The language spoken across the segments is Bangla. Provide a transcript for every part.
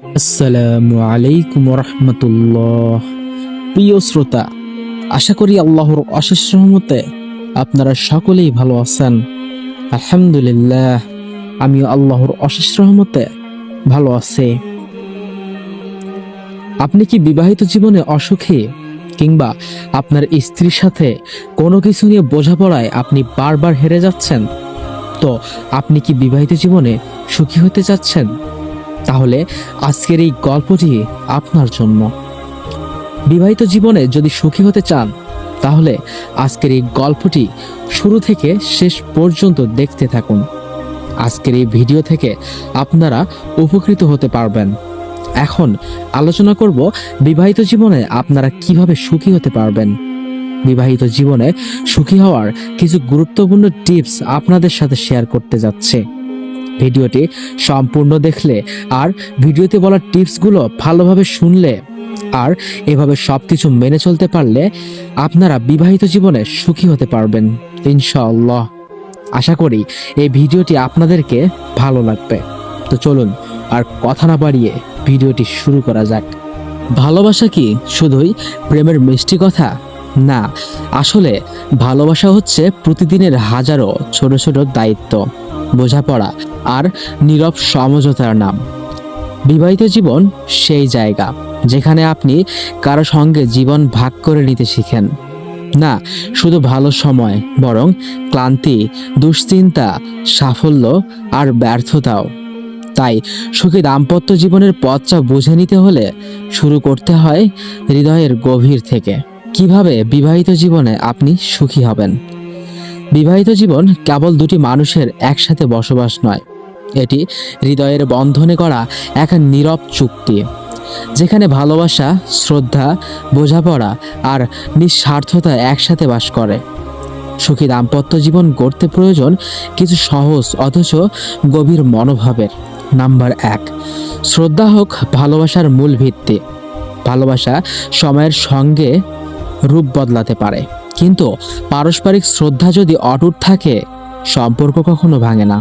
আসসালামু আলাইকুম রহমতুল্লাহ প্রিয় শ্রোতা, আশা করি আল্লাহর অশেষ রহমতে আপনারা সকলেই ভালো আছেন। আলহামদুলিল্লাহ, আমিও আল্লাহর অশেষ রহমতে ভালো আছি। আপনি কি বিবাহিত জীবনে অসুখী কিংবা আপনার স্ত্রীর সাথে কোনো কিছু নিয়ে বোঝাপড়ায় আপনি বারবার হেরে যাচ্ছেন? তো আপনি কি বিবাহিত জীবনে সুখী হতে চাচ্ছেন? তাহলে আজকের এই গল্পটি আপনার জন্য। বিবাহিত জীবনে যদি সুখী হতে চান, তাহলে আজকের এই গল্পটি শুরু থেকে শেষ পর্যন্ত দেখতে থাকুন। আজকের এই ভিডিও থেকে আপনারা উপকৃত হতে পারবেন। এখন আলোচনা করব বিবাহিত জীবনে আপনারা কীভাবে সুখী হতে পারবেন। বিবাহিত জীবনে সুখী হওয়ার কিছু গুরুত্বপূর্ণ টিপস আপনাদের সাথে শেয়ার করতে যাচ্ছে। ভিডিওটি সম্পূর্ণ দেখলে আর ভিডিওতে বলা টিপসগুলো ভালোভাবে শুনলে আর এভাবে সব কিছু মেনে চলতে পারলে আপনারা বিবাহিত জীবনে সুখী হতে পারবেন, ইনশাআল্লাহ। আশা করি এই ভিডিওটি আপনাদেরকে ভালো লাগবে। তো চলুন আর কথা না বাড়িয়ে ভিডিওটি শুরু করা যাক। ভালোবাসা কি শুধুই প্রেমের মিষ্টি কথা? না, আসলে ভালোবাসা হচ্ছে প্রতিদিনের হাজারো ছোট ছোট দায়িত্ব, বোঝাপড়া আর নীরব সমঝোতার নাম। বিবাহিত জীবন সেই জায়গা, যেখানে আপনি কারও সঙ্গে জীবন ভাগ করে নিতে শিখেন। না, শুধু ভালো সময়, বরং ক্লান্তি, দুশ্চিন্তা, সাফল্য আর ব্যর্থতাও। তাই সুখী দাম্পত্য জীবনের পথটা বুঝে নিতে হলে শুরু করতে হয় হৃদয়ের গভীর থেকে। কীভাবে বিবাহিত জীবনে আপনি সুখী হবেন? বিবাহিত জীবন কেবল দুটি মানুষের একসাথে বসবাস নয় এটি হৃদয়ের বন্ধনে করা এক নীরব চুক্তি, যেখানে ভালোবাসা, শ্রদ্ধা, বোঝাপড়া আর নিঃস্বার্থতা একসাথে বাস করে। সুখী দাম্পত্য জীবন গড়তে প্রয়োজন কিছু সহজ অথচ গভীর মনোভাবের। নাম্বার এক, শ্রদ্ধা হোক ভালোবাসার মূল ভিত্তি। ভালোবাসা সময়ের সঙ্গে রূপ বদলাতে পারে, কিন্তু পারস্পরিক শ্রদ্ধা যদি অটুট থাকে, সম্পর্ক কখনো ভাঙে না।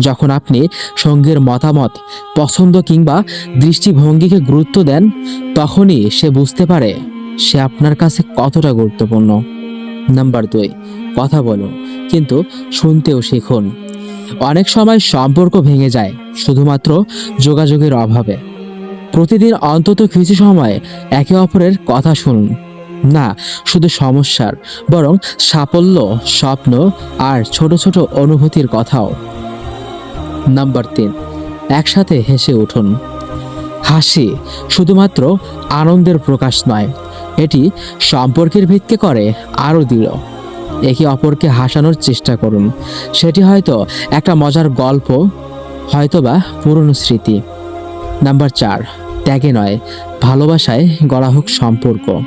যখন আপনি সঙ্গীর মতামত, পছন্দ কিংবা দৃষ্টিভঙ্গিকে গুরুত্ব দেন, তখনই সে বুঝতে পারে সে আপনার কাছে কতটা গুরুত্বপূর্ণ। নাম্বার দুই, কথা বলুন, কিন্তু শুনতেও শিখুন। অনেক সময় সম্পর্ক ভেঙে যায়, শুধুমাত্র যোগাযোগের অভাবে। প্রতিদিন অন্তত কিছু সময় একে অপরের কথা শুনুন। না, শুধু সমস্যার, বরং সাফল্য, স্বপ্ন আর ছোট ছোট অনুভূতির কথাও। নাম্বার তিন। একসাথে হেসে উঠুন। হাসি শুধুমাত্র আনন্দের প্রকাশ নয়, এটি সম্পর্কের ভিত্তি করে আরও দৃঢ়। একে অপরকে হাসানোর চেষ্টা করুন। সেটি হয়তো একটা মজার গল্প, হয়তোবা পুরনো স্মৃতি। নাম্বার চার, ত্যাগে নয়, ভালোবাসায় গড়া হোক সম্পর্ক।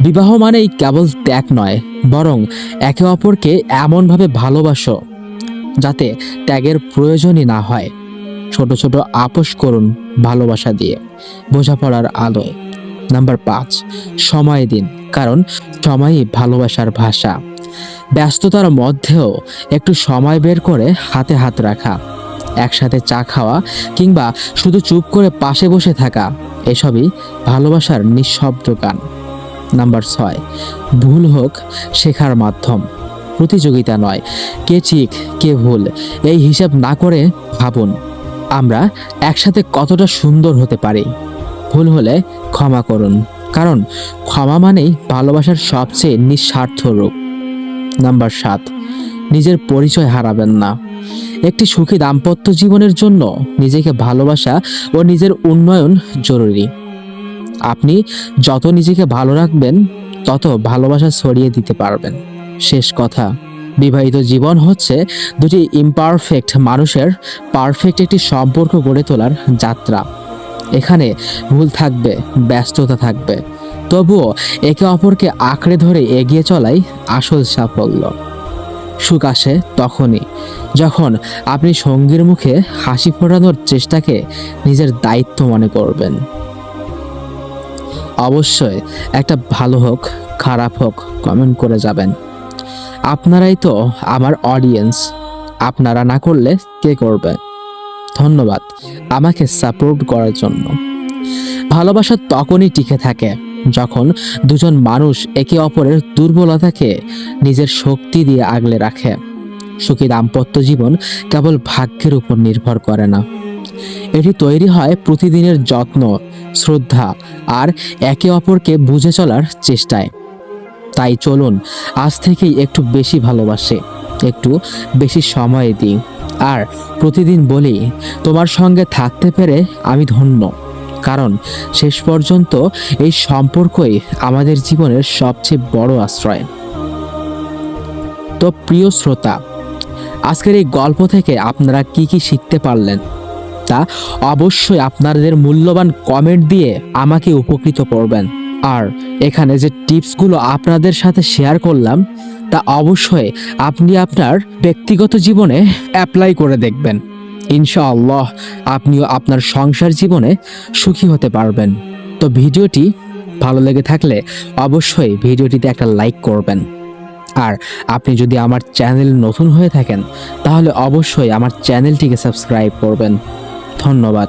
বিবাহ মানেই কেবল ত্যাগ নয়, বরং একে অপরকে এমনভাবে ভালোবাসো যাতে ত্যাগের প্রয়োজনই না হয়। ছোট ছোট আপোষ করুন ভালোবাসা দিয়ে। বোঝাপড়ার আলোয়। নাম্বার পাঁচ, সময় দিন, কারণ সময়ই ভালোবাসার ভাষা। ব্যস্ততার মধ্যেও একটু সময় বের করে হাতে হাত রাখা। একসাথে চা খাওয়া কিংবা শুধু চুপ করে পাশে বসে থাকা, এসবই ভালোবাসার নিঃশব্দ গান। নাম্বার ছয়, ভুল হোক শেখার মাধ্যম। প্রতিযোগিতা নয়। কে ঠিক, কে ভুল, এই হিসাব না করে ভাবুন। আমরা একসাথে কতটা সুন্দর হতে পারি। ভুল হলে ক্ষমা করুন। কারণ ক্ষমা মানেই ভালোবাসার সবচেয়ে নিঃস্বার্থ রূপ। নাম্বার সাত, নিজের পরিচয় হারাবেন না। একটি সুখী দাম্পত্য জীবনের জন্য নিজেকে ভালোবাসা ও নিজের উন্নয়ন জরুরি। আপনি যত নিজেকে ভালো রাখবেন, তত ভালোবাসা ছড়িয়ে দিতে পারবেন। শেষ কথা। বিবাহিত জীবন হচ্ছে দুটি ইমপারফেক্ট মানুষের পারফেক্ট একটি সম্পর্ক গড়ে তোলার যাত্রা। এখানে ভুল থাকবে, ব্যস্ততা থাকবে। তবুও একে অপরকে আঁকড়ে ধরে এগিয়ে চলাই আসল সাফল্য। সুখ আসে তখনই, যখন আপনি সঙ্গীর মুখে হাসি ফোটানোর চেষ্টাকে নিজের দায়িত্ব মনে করবেন। অবশ্যই একটা ভালো হোক, খারাপ হোক কমেন্ট করে যাবেন। আপনারাই তো আমার অডিয়েন্স আপনারা না করলে কে করবে? ধন্যবাদ আমাকে সাপোর্ট করার জন্য। ভালোবাসা তখনই টিকে থাকে যখন দুজন মানুষ একে অপরের দুর্বলতাকে নিজের শক্তি দিয়ে আগলে রাখে। সুখী দাম্পত্য জীবন কেবল ভাগ্যের উপর নির্ভর করে না। এটি তৈরি হয় প্রতিদিনের যত্ন, শ্রদ্ধা আর একে অপরকে বুঝে চলার চেষ্টায়। তাই চলুন, আজ থেকেই একটু বেশি ভালোবাসে, একটু বেশি সময় দিই। আর প্রতিদিন বলি, তোমার সঙ্গে থাকতে পেরে আমি ধন্য। কারণ শেষ পর্যন্ত এই সম্পর্কই আমাদের জীবনের সবচেয়ে বড় আশ্রয়। তো প্রিয় শ্রোতা, আজকের এই গল্প থেকে আপনারা কি কি শিখতে পারলেন? তা অবশ্যই আপনাদের মূল্যবান কমেন্ট দিয়ে আমাকে উপকৃত করবেন। আর এখানে যে টিপসগুলো আপনাদের সাথে শেয়ার করলাম, তা অবশ্যই আপনি আপনার ব্যক্তিগত জীবনে অ্যাপ্লাই করে দেখবেন। ইনশাআল্লাহ আপনিও আপনার সংসার জীবনে সুখী হতে পারবেন। তো ভিডিওটি ভালো লেগে থাকলে অবশ্যই ভিডিওটিতে একটা লাইক করবেন। আর আপনি যদি আমার চ্যানেল নতুন হয়ে থাকেন, তাহলে অবশ্যই আমার চ্যানেলটিকে সাবস্ক্রাইব করবেন। ধন্যবাদ।